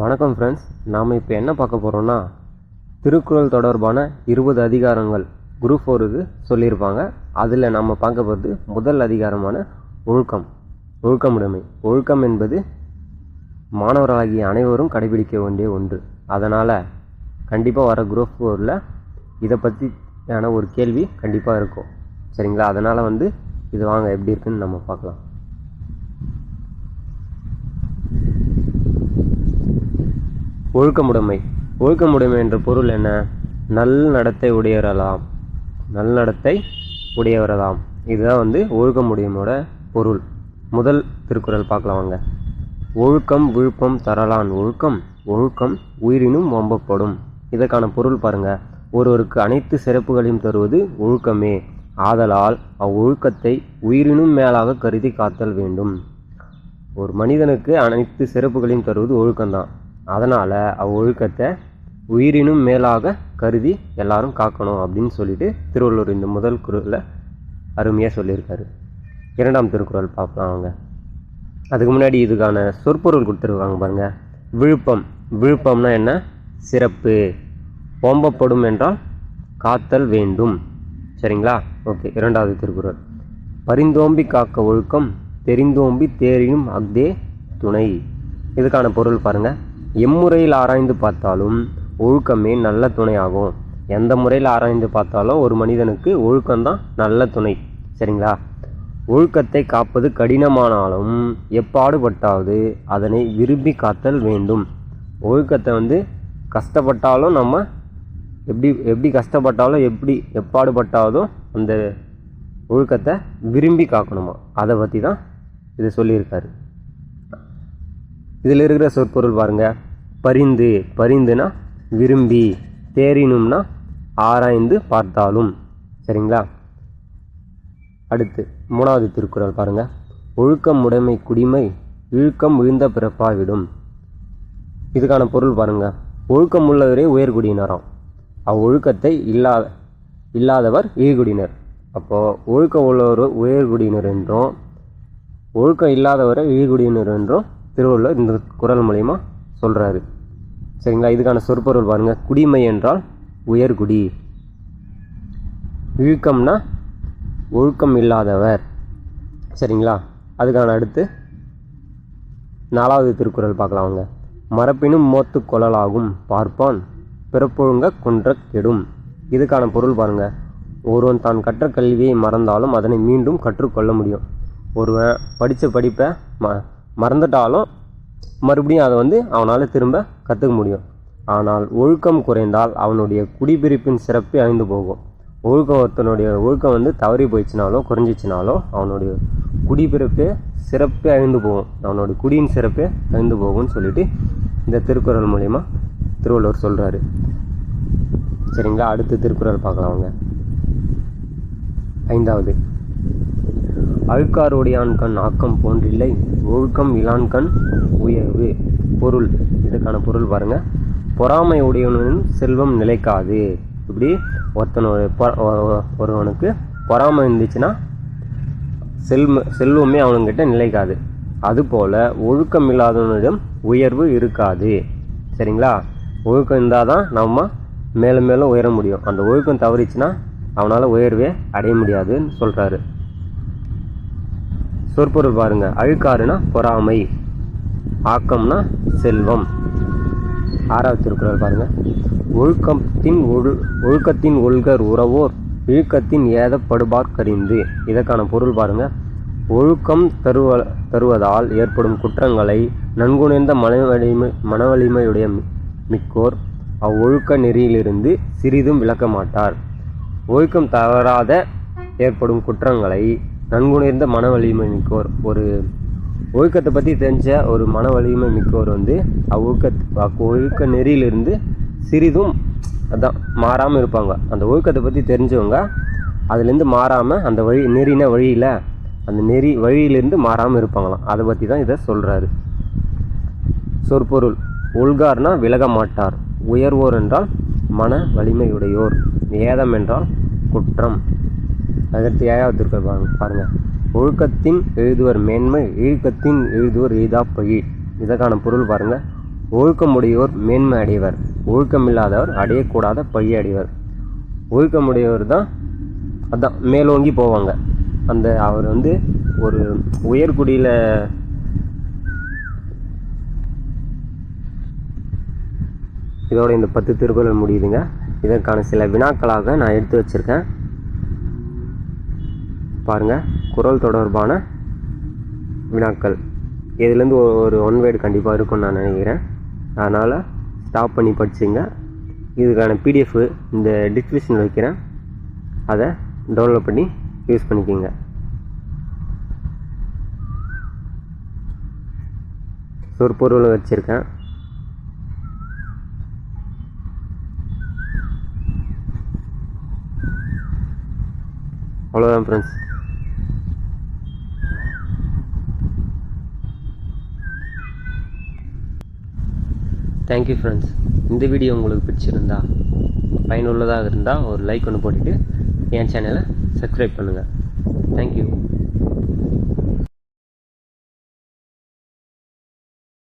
வணக்கம் ஃப்ரெண்ட்ஸ் நாம் இப்போ என்ன பார்க்க போகிறோம்னா திருக்குறள் தொடர்பான இருபது அதிகாரங்கள். குரூப் ஃபோருக்கு சொல்லியிருப்பாங்க. அதில் நம்ம பார்க்க போகிறது முதல் அதிகாரமான ஒழுக்கம். ஒழுக்கமுடைமை ஒழுக்கம் என்பது மாணவர்களாகிய அனைவரும் கடைபிடிக்க வேண்டிய ஒன்று. அதனால் கண்டிப்பாக வர குரூப் ஃபோரில் இதை பற்றியான ஒரு கேள்வி கண்டிப்பாக இருக்கும். சரிங்களா? அதனால் வந்து இது வாங்க எப்படி இருக்குன்னு நம்ம பார்க்கலாம். ஒழுக்கமுடைமை. ஒழுக்கமுடைமை என்ற பொருள் என்ன? நல் நடத்தை உடையவரலாம். நல் நடத்தை உடையவரலாம். இதுதான் வந்து ஒழுக்கமுடையமோட பொருள். முதல் திருக்குறள் பார்க்கலாம் வாங்க. ஒழுக்கம் விழுப்பம் தரலான் ஒழுக்கம் ஒழுக்கம் உயிரினும் ஒம்பப்படும் இதற்கான பொருள் பாருங்க. ஒருவருக்கு அனைத்து சிறப்புகளையும் தருவது ஒழுக்கமே. ஆதலால் அவ்வொழுக்கத்தை உயிரினும் மேலாக கருதி காத்தல் வேண்டும். ஒரு மனிதனுக்கு அனைத்து சிறப்புகளையும் தருவது ஒழுக்கம்தான். அதனால் அவ்வொழுக்கத்தை உயிரினும் மேலாக கருதி எல்லாரும் காக்கணும் அப்படின்னு சொல்லிட்டு திருவள்ளுவர் இந்த முதல் குரலில் அருமையாக சொல்லியிருக்காரு. இரண்டாம் திருக்குறள் பார்க்கலாம் அவங்க அதுக்கு முன்னாடி இதுக்கான சொற்பொருள் கொடுத்துருக்காங்க பாருங்கள் விழுப்பம். விழுப்பம்னா என்ன? சிறப்பு. ஓம்பப்படும் என்றால் காத்தல் வேண்டும். சரிங்களா? ஓகே இரண்டாவது திருக்குறள். பரிந்தோம்பி காக்க ஒழுக்கம் தெரிந்தோம்பி தேரினும் அக்தே துணை. இதுக்கான பொருள் பாருங்கள் எம்முறையில் ஆராய்ந்து பார்த்தாலும் ஒழுக்கமே நல்ல துணையாகும். எந்த முறையில் ஆராய்ந்து பார்த்தாலும் ஒரு மனிதனுக்கு ஒழுக்கம்தான் நல்ல துணை. சரிங்களா? ஒழுக்கத்தை காப்பது கடினமானாலும் எப்பாடுபட்டாவது அதனை விரும்பி காத்தல் வேண்டும். ஒழுக்கத்தை வந்து கஷ்டப்பட்டாலும் நம்ம எப்படி எப்படி கஷ்டப்பட்டாலும் எப்படி எப்பாடுபட்டாலும் அந்த ஒழுக்கத்தை விரும்பி காக்கணுமா? அதை பற்றி தான் இது சொல்லியிருக்காரு. இதில் இருக்கிற சொற்பொருள் பாருங்க. பரிந்து பரிந்துனா விரும்பி தேறினும்னா ஆராய்ந்து பார்த்தாலும். சரிங்களா? அடுத்து மூணாவது திருக்குறள் பாருங்கள் ஒழுக்கம் உடைமை குடிமை இழுக்கம் விழுந்த பிறப்பாவிடும். இதுக்கான பொருள் பாருங்கள் ஒழுக்கம் உள்ளவரே உயர்குடியினராம் அவ்வொழுக்கத்தை இல்லாத இல்லாதவர் ஈழ்குடியினர் அப்போது ஒழுக்கம் உள்ளவர் உயர்குடியினர் என்றும் ஒழுக்கம் இல்லாதவரை ஈழ்குடியினர் என்றும் திருவள்ளுவர் இந்த குரல் மூலயமா சொல்கிறாரு சரிங்களா? இதுக்கான சொற்பொருள் பாருங்க. குடிமை என்றால் உயர்குடி. இழுக்கம்னா ஒழுக்கம் இல்லாதவர். சரிங்களா? அதுக்கான அடுத்து நாலாவது திருக்குறள் பார்க்கலாம் அவங்க மரப்பினும் மோத்து கொள்ளலாகும் பார்ப்பான் பிறப்பொழுங்க கொன்ற கெடும். இதுக்கான பொருள் பாருங்க. ஒருவன் தான் கற்ற கல்வியை மறந்தாலும் அதனை மீண்டும் கற்றுக்கொள்ள முடியும். ஒருவன் படித்த படிப்பை ம மறந்துட்டாலும் மறுபடியும் அதை வந்து அவனால் திரும்ப கற்றுக்க முடியும். ஆனால் ஒழுக்கம் குறைந்தால் அவனுடைய குடிபிரிப்பின் சிறப்பு அழிந்து போகும். ஒழுக்கம் ஒருத்தனுடைய ஒழுக்கம் வந்து தவறி போயிடுச்சுனாலோ குறைஞ்சிச்சுனாலோ அவனுடைய குடிபிறப்பே சிறப்பே அழிந்து போகும். அவனுடைய குடியின் சிறப்பே அழிந்து போகும்னு சொல்லிட்டு இந்த திருக்குறள் மூலயமா திருவள்ளுவர் சொல்கிறாரு சரிங்களா? அடுத்து திருக்குறள் பார்க்கலாம் அவங்க ஐந்தாவது. அழுக்காரோடையான்கண் ஆக்கம் போன்றில்லை. ஒழுக்கம் இலான்கண் உயர்வு பொருள். இதுக்கான பொருள் பாருங்க. பொறாமை உடையவனின் செல்வம் நிலைக்காது. இப்படி ஒருத்தனோட ஒருவனுக்கு பொறாமை இருந்துச்சுன்னா செல்வ செல்வமே அவனுங்கிட்ட நிலைக்காது. அதுபோல் ஒழுக்கம் இல்லாதவனிடம் உயர்வு இருக்காது. சரிங்களா? ஒழுக்கம் இருந்தால் தான் நம்ம மேலும் மேலும் உயர முடியும். அந்த ஒழுக்கம் தவறிச்சுன்னா அவனால் உயர்வே அடைய முடியாதுன்னு சொல்கிறாரு சொற்பொருள் பாருங்க. அழுக்காறுனா பொறாமை. ஆக்கம்னா செல்வம். ஆறாவது திருக்குறள் பாருங்க. ஒழுக்கத்தின் ஒழு ஒழுக்கத்தின் ஒழுகர் உறவோர் இழுக்கத்தின் ஏதப்படுபார் கரிந்து இதற்கான பொருள் பாருங்க. ஒழுக்கம் தருவ தருவதால் ஏற்படும் குற்றங்களை நன்குணர்ந்த மனவலிமை மனவலிமையுடைய மிக்கோர் அவ்வொழுக்க நெறியிலிருந்து சிறிதும் விளக்க மாட்டார் ஒழுக்கம் தவறாத ஏற்படும் குற்றங்களை நன்குணர்ந்த மன வலிமை மிக்கோர். ஒரு ஒழுக்கத்தை பற்றி தெரிஞ்ச ஒரு மன வலிமை மிக்கோர் வந்து அவ்வொழுக்க ஒழுக்க நெறியிலிருந்து சிறிதும் அதான் மாறாமல் இருப்பாங்க. அந்த ஒழுக்கத்தை பற்றி தெரிஞ்சவங்க அதுலேருந்து மாறாமல் அந்த வழி நெறின வழியில் அந்த நெறி வழியிலேருந்து மாறாமல் இருப்பாங்களாம். அதை பற்றி தான் இதை சொல்கிறாரு சொற்பொருள் ஒல்கார்னா விலக மாட்டார். உயர்வோர் என்றால் மன வலிமையுடையோர். ஏதம் என்றால் குற்றம். அதற்கு ஏழாவது திருக்குறள் பாருங்க. பாருங்கள் ஒழுக்கத்தின் எழுதுவர் மேன்மை இழுக்கத்தின் எழுதுவர் எய்தா பழி இதற்கான பொருள் பாருங்கள் ஒழுக்கமுடையோர் மேன்மை அடைவர். ஒழுக்கமில்லாதவர் அடையக்கூடாத பழி அடைவர். ஒழுக்கமுடையவர் தான் அதான் மேலோங்கி போவாங்க. அந்த அவர் வந்து ஒரு உயர்குடியில் இதோட இந்த பத்து திருக்குறள் முடியுதுங்க. இதற்கான சில வினாக்களாக நான் எடுத்து வச்சுருக்கேன். பாருங்கள் குரல் தொடர்பான வினாக்கள். இதுலேருந்து ஒரு ஒன் வேர்டு கண்டிப்பாக இருக்கும்னு நான் நினைக்கிறேன். அதனால் ஸ்டாப் பண்ணி படிச்சுங்க. இதுக்கான பிடிஎஃப் இந்த டிஸ்கிரிப்ஷனில் வைக்கிறேன். அதை டவுன்லோட் பண்ணி யூஸ் பண்ணிக்கோங்க. சொற்பொருளும் வச்சுருக்கேன். அவ்வளோதான் ஃப்ரெண்ட்ஸ் தேங்க்யூ ஃப்ரெண்ட்ஸ் இந்த வீடியோ உங்களுக்கு பிடிச்சிருந்தா பயனுள்ளதாக இருந்தால் ஒரு லைக் ஒன்று போட்டுட்டு என் சேனலை சப்ஸ்கிரைப் பண்ணுங்கள் தேங்க்யூ